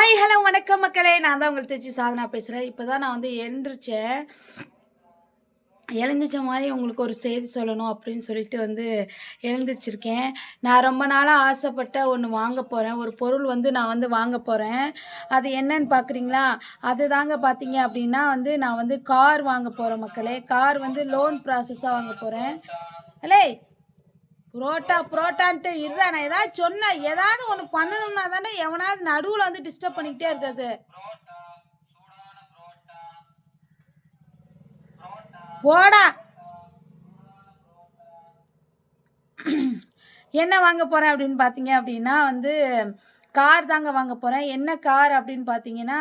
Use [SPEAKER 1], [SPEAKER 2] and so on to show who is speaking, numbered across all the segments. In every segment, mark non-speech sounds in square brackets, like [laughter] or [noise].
[SPEAKER 1] Hi hello வணக்கம் மக்களே. நான் தான் உங்களுக்கு திருச்சி சாதனா பேசுகிறேன் இப்போ தான் நான் வந்து எழுந்திரிச்சேன். எழுந்திரிச்ச மாதிரி உங்களுக்கு ஒரு செய்தி சொல்லணும் அப்படின்னு சொல்லிட்டு வந்து எழுந்திரிச்சிருக்கேன். நான் ரொம்ப நாளாக ஆசைப்பட்ட ஒன்று வாங்க போகிறேன் ஒரு பொருள் வந்து நான் வந்து வாங்க போகிறேன் அது என்னன்னு பார்க்குறீங்களா அது தாங்க பார்த்தீங்க அப்படின்னா வந்து நான் வந்து கார் வாங்க போகிறேன் மக்களே. கார் வந்து லோன் ப்ராசஸாக வாங்க போகிறேன் அல்லே புரோட்டா புரோட்டான்ட்டு இருடா நான் ஏதாவது சொன்னேன் ஏதாவது ஒன்று பண்ணணும்னா தானே எவனாவது நடுவில் வந்து டிஸ்டர்ப் பண்ணிக்கிட்டே இருக்காது போடா. [clears throat] என்ன வாங்க போகிறேன் அப்படின்னு பார்த்தீங்க அப்படின்னா வந்து கார் தாங்க வாங்க போகிறேன் என்ன கார் அப்படின்னு பார்த்தீங்கன்னா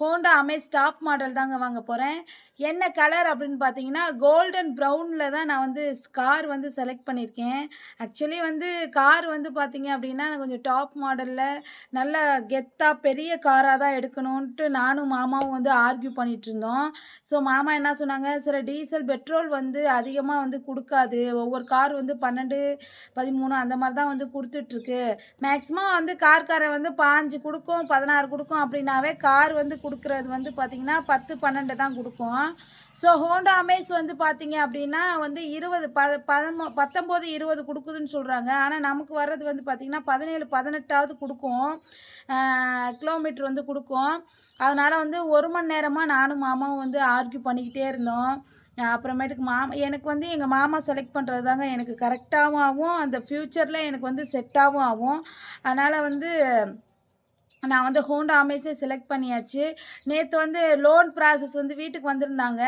[SPEAKER 1] ஹோண்டா அமேஸ் டாப் மாடல் தாங்க வாங்க போகிறேன் என்ன கலர் அப்படின்னு பார்த்தீங்கன்னா கோல்டன் ப்ரௌனில் தான் நான் வந்து கார் வந்து செலக்ட் பண்ணியிருக்கேன் ஆக்சுவலி வந்து கார் வந்து பார்த்தீங்க அப்படின்னா நான் கொஞ்சம் டாப் மாடலில் நல்ல கெத்தாக பெரிய காராக தான் எடுக்கணுன்ட்டு நானும் மாமாவும் வந்து ஆர்கியூ பண்ணிகிட்டு இருந்தோம் ஸோ மாமா என்ன சொன்னாங்க சில டீசல் பெட்ரோல் வந்து அதிகமாக வந்து கொடுக்காது. ஒவ்வொரு கார் வந்து பன்னெண்டு பதிமூணு அந்த மாதிரி தான் வந்து கொடுத்துட்ருக்கு. மேக்ஸிமம் வந்து கார் கார் கார்காரை வந்து பாஞ்சு கொடுக்கும் பதினாறு கொடுக்கும் அப்படின்னாவே கார் வந்து கொடுக்குறது வந்து பார்த்திங்கன்னா பத்து பன்னெண்டு தான் கொடுக்கும். ஸோ ஹோண்டா அமேஸ் வந்து பார்த்தீங்க அப்படின்னா வந்து இருபது ப பதமோ பத்தொம்போது இருபது கொடுக்குதுன்னு சொல்கிறாங்க ஆனால் நமக்கு வர்றது வந்து பார்த்திங்கன்னா பதினேழு பதினெட்டாவது கொடுக்கும். கிலோமீட்டர் வந்து கொடுக்கும். அதனால் வந்து ஒரு மணி நேரமாக நானும் மாமாவும் வந்து ஆர்கியூ பண்ணிக்கிட்டே இருந்தோம். அப்புறமேட்டுக்கு மாமா எனக்கு வந்து எங்கள் மாமா செலக்ட் பண்ணுறது தாங்க எனக்கு கரெக்டாகவும் ஆகும். அந்த ஃப்யூச்சரில் எனக்கு வந்து செட்டாகவும் ஆகும். அதனால் வந்து நான் வந்து ஹோண்டா அமேஸே செலக்ட் பண்ணியாச்சு. நேற்று வந்து லோன் ப்ராசஸ் வந்து வீட்டுக்கு வந்திருந்தாங்க.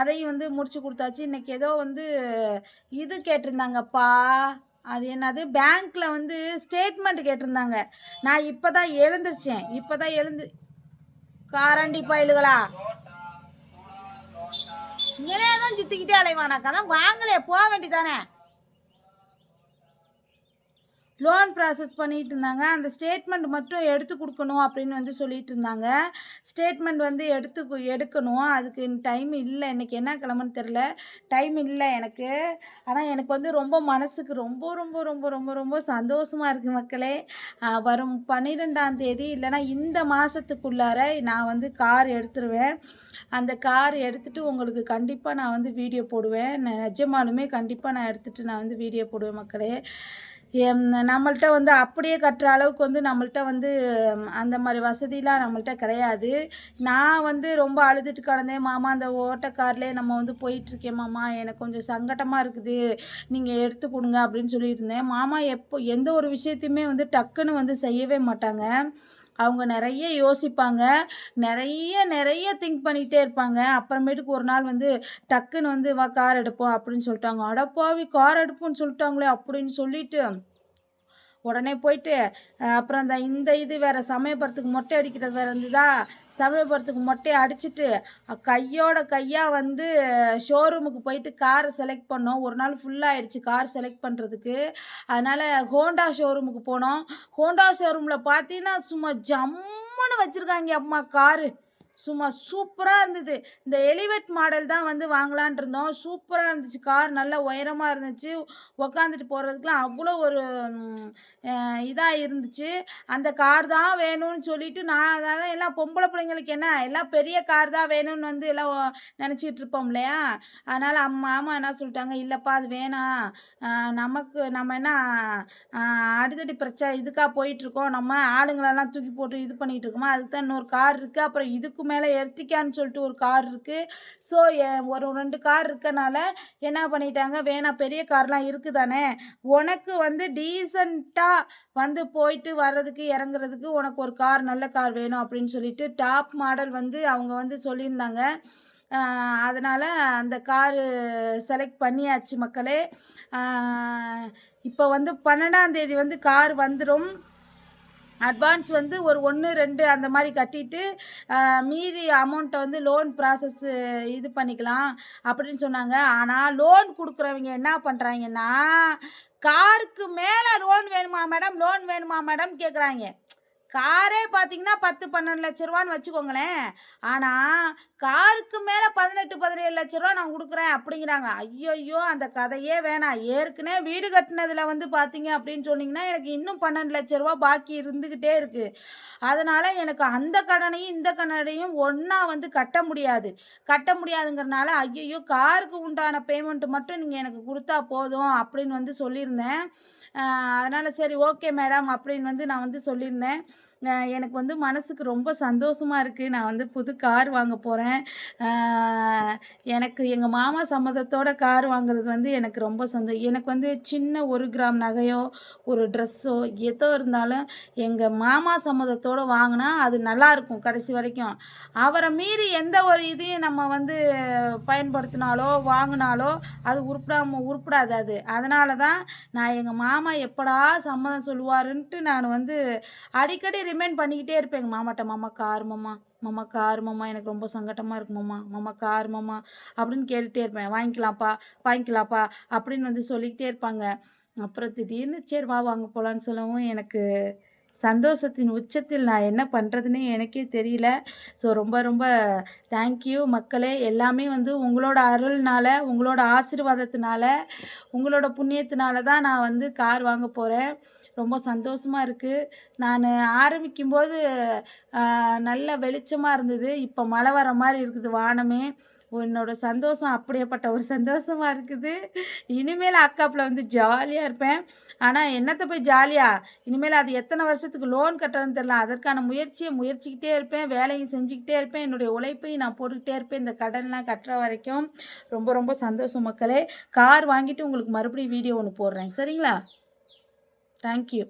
[SPEAKER 1] அதையும் வந்து முடிச்சு கொடுத்தாச்சு. இன்றைக்கி ஏதோ வந்து இது கேட்டிருந்தாங்கப்பா அது என்னது? பேங்க்கில் வந்து ஸ்டேட்மெண்ட் கேட்டிருந்தாங்க. நான் இப்போ தான் எழுந்திரிச்சேன். இப்போ தான் எழுந்து காரண்டி பயலுகளா? இங்கனே தான் சுற்றிக்கிட்டே அலைவானாக்கா தான் வாங்கலையே போக வேண்டியதானே லோன் ப்ராசஸ் பண்ணிகிட்டு இருந்தாங்க. அந்த ஸ்டேட்மெண்ட் மட்டும் எடுத்து கொடுக்கணும் அப்படின்னு வந்து சொல்லிட்டு இருந்தாங்க. ஸ்டேட்மெண்ட் வந்து எடுத்து எடுக்கணும். அதுக்கு டைம் இல்லை. இன்னைக்கு என்ன கிளம்புன்னு தெரில டைம் இல்லை எனக்கு. ஆனால் எனக்கு வந்து ரொம்ப மனசுக்கு ரொம்ப ரொம்ப ரொம்ப ரொம்ப ரொம்ப சந்தோஷமாக இருக்குது மக்களே. வரும் பன்னிரெண்டாம் தேதி இல்லைன்னா இந்த மாதத்துக்குள்ளார நான் வந்து கார் எடுத்துருவேன். அந்த கார் எடுத்துட்டு உங்களுக்கு கண்டிப்பாக நான் வந்து வீடியோ போடுவேன். நிஜமாலுமே கண்டிப்பாக நான் எடுத்துகிட்டு நான் வந்து வீடியோ போடுவேன் மக்களே. நம்மள்கிட்ட நம்மள்ட்ட வந்து அப்படியே கட்டுற அளவுக்கு வந்து நம்மள்ட்ட வந்து அந்த மாதிரி வசதிலாம் நம்மள்ட்ட கிடையாது. நான் வந்து ரொம்ப அழுதுட்டு கிடந்தேன். மாமா அந்த ஓட்டக்கார்லேயே நம்ம வந்து போயிட்டுருக்கேன் மாமா. எனக்கு கொஞ்சம் சங்கடமாக இருக்குது. நீங்கள் எடுத்து கொடுங்க அப்படின்னு சொல்லிட்டு இருந்தேன். மாமா எப்போ எந்த ஒரு விஷயத்தையுமே வந்து டக்குன்னு வந்து செய்யவே மாட்டாங்க. அவங்க நிறைய யோசிப்பாங்க. நிறைய நிறைய திங்க் பண்ணிகிட்டே இருப்பாங்க. அப்புறமேட்டுக்கு ஒரு நாள் வந்து டக்குன்னு வந்து வா கார் எடுப்போம் அப்படின்னு சொல்லிட்டாங்க. அடப்பாவி கார் எடுப்போம்னு சொல்லிட்டாங்களே அப்படின்னு சொல்லிட்டு உடனே போயிட்டு அப்புறம் அந்த இந்த இது வேற சமயபுரத்துக்கு மொட்டை அடிக்கிறது வேற இருந்ததா? சமயபுரத்துக்கு மொட்டையை அடிச்சிட்டு கையோட கையாக வந்து ஷோரூமுக்கு போயிட்டு காரை செலக்ட் பண்ணோம். ஒரு நாள் ஃபுல்லாகிடுச்சு கார் செலக்ட் பண்ணுறதுக்கு அதனால் ஹோண்டா ஷோரூமுக்கு போனோம். ஹோண்டா ஷோரூமில் பார்த்தீங்கன்னா சும்மா ஜம்முன்னு வச்சுருக்காங்க அம்மா காரு சும்மா சூப்பராக இருந்தது. இந்த எலிவேட் மாடல் தான் வந்து வாங்கலான் இருந்தோம். சூப்பராக இருந்துச்சு. கார் நல்லா உயரமாக இருந்துச்சு. உக்காந்துட்டு போகிறதுக்குலாம் அவ்வளோ ஒரு இதாக இருந்துச்சு. அந்த கார் தான் வேணும்னு சொல்லிட்டு நான் அதாவது எல்லாம் பொம்பளை பிள்ளைங்களுக்கு என்ன எல்லாம் பெரிய கார் தான் வேணும்னு வந்து எல்லாம் நினச்சிட்டு இருப்போம் இல்லையா? அதனால் அம்மா அம்மா என்ன சொல்லிட்டாங்க இல்லைப்பா அது வேணாம். நமக்கு நம்ம என்ன அடித்தடி பிரச்சனை இதுக்காக போயிட்டுருக்கோம் நம்ம ஆளுங்களெல்லாம் தூக்கி போட்டு இது பண்ணிகிட்டு இருக்கோமா? அதுக்கு தான் இன்னொரு கார் இருக்குது அப்புறம் இதுக்கு மேலே எர்த்திக்கான்னு சொல்லிட்டு ஒரு கார் இருக்குது ஸோ ஒரு ரெண்டு கார் இருக்கனால என்ன பண்ணிட்டாங்க? வேணாம் பெரிய கார்லாம் இருக்குதானே? உனக்கு வந்து டீசெண்டாக வந்து போயிட்டு வர்றதுக்கு இறங்குறதுக்கு உனக்கு ஒரு கார் நல்ல கார் வேணும் அப்படின்னு சொல்லிட்டு டாப் மாடல் வந்து அவங்க வந்து சொல்லியிருந்தாங்க. அதனால் அந்த காரு செலக்ட் பண்ணியாச்சு மக்களே. இப்போ வந்து பன்னெண்டாம் தேதி வந்து கார் வந்துடும் அட்வான்ஸ் வந்து ஒரு ஒன்று ரெண்டு அந்த மாதிரி கட்டிட்டு மீதி அமௌண்ட்டை வந்து லோன் ப்ராசஸ் இது பண்ணிக்கலாம் அப்படின்னு சொன்னாங்க. ஆனால் லோன் கொடுக்குறவங்க என்ன பண்ணுறாங்கன்னா காருக்கு மேலே லோன் வேணுமா மேடம் லோன் வேணுமா மேடம் கேட்குறாங்க காரே பார்த்தீங்கன்னா பத்து பன்னெண்டு லட்ச ரூபான்னு வச்சுக்கோங்களேன். ஆனால் காருக்கு மேலே பதினஞ்சு பதினேழு லட்ச ரூபா நான் கொடுக்குறேன் அப்படிங்கிறாங்க. ஐயையோ அந்த கதையே வேணாம். ஏற்கனவே வீடு கட்டினதில் வந்து பார்த்தீங்க அப்படின்னு சொன்னீங்கன்னா எனக்கு இன்னும் பன்னெண்டு லட்ச ரூபா பாக்கி இருந்துக்கிட்டே இருக்குது அதனால் எனக்கு அந்த கடனையும் இந்த கடனையும் ஒன்றா வந்து கட்ட முடியாது. கட்ட முடியாதுங்கிறனால ஐயையோ காருக்கு உண்டான பேமெண்ட்டு மட்டும் நீங்கள் எனக்கு கொடுத்தா போதும் அப்படின்னு வந்து சொல்லியிருந்தேன். அதனால் சரி ஓகே மேடம் அப்படின்னு வந்து நான் வந்து சொல்லியிருந்தேன். எனக்கு வந்து மனசுக்கு ரொம்ப சந்தோஷமாக இருக்குது நான் வந்து புது கார் வாங்க போகிறேன் எனக்கு எங்கள் மாமா சம்மதத்தோட கார் வாங்குறது வந்து எனக்கு ரொம்ப சந்தோஷம் எனக்கு வந்து சின்ன ஒரு கிராம் நகையோ ஒரு ட்ரெஸ்ஸோ எதோ இருந்தாலும் எங்கள் மாமா சம்மதத்தோடு வாங்கினா அது நல்லாயிருக்கும் கடைசி வரைக்கும். அவரை மீறி எந்த ஒரு இதையும் நம்ம வந்து பயன்படுத்தினாலோ வாங்கினாலோ அது உருப்படாம உருப்படாது அது. அதனால தான் நான் எங்கள் மாமா எப்படா சம்மதம் சொல்லுவாருன்ட்டு நான் வந்து அடிக்கடி ரிமைண்ட் பண்ணிக்கிட்டே இருப்பேன் எங்கள் மாமாட்ட மாமா கார் மாமா. மாமா எனக்கு ரொம்ப சங்கட்டமாக இருக்குமாம்மா மாமா. மாமா அப்படின்னு கேட்டுகிட்டே இருப்பேன். வாங்கிக்கலாம்ப்பா வாங்கிக்கலாம்ப்பா. அப்படின்னு வந்து சொல்லிக்கிட்டே இருப்பாங்க. அப்புறம் திடீர்னு சரி வா வாங்க போகலான்னு சொல்லவும் எனக்கு சந்தோஷத்தின் உச்சத்தில் நான் என்ன பண்ணுறதுனே எனக்கே தெரியல. ஸோ ரொம்ப ரொம்ப தேங்க்யூ மக்களே. எல்லாமே வந்து உங்களோட அருள்னால உங்களோட ஆசீர்வாதத்தினால உங்களோட புண்ணியத்தினால தான் நான் வந்து கார் வாங்க போகிறேன் ரொம்ப சந்தோஷமாக இருக்குது நான் ஆரம்பிக்கும்போது நல்ல வெளிச்சமாக இருந்தது. இப்போ மழை வர மாதிரி இருக்குது வானமே. என்னோட சந்தோஷம் அப்படியேப்பட்ட ஒரு சந்தோஷமாக இருக்குது. இனிமேல் அக்காப்பில் வந்து ஜாலியாக இருப்பேன். ஆனால் என்னத்தை போய் ஜாலியாக இனிமேல் அது எத்தனை வருஷத்துக்கு லோன் கட்டுறதுன்னு தெரில அதற்கான முயற்சியை முயற்சிக்கிட்டே இருப்பேன். வேலையும் செஞ்சுக்கிட்டே இருப்பேன். என்னுடைய உழைப்பையும் நான் போட்டுக்கிட்டே இருப்பேன். இந்த கடன்லாம் கட்டுற வரைக்கும். ரொம்ப ரொம்ப சந்தோஷம் மக்களே. கார் வாங்கிட்டு உங்களுக்கு மறுபடியும் வீடியோ ஒன்று போடுறேன். சரிங்களா? தேங்க்யூ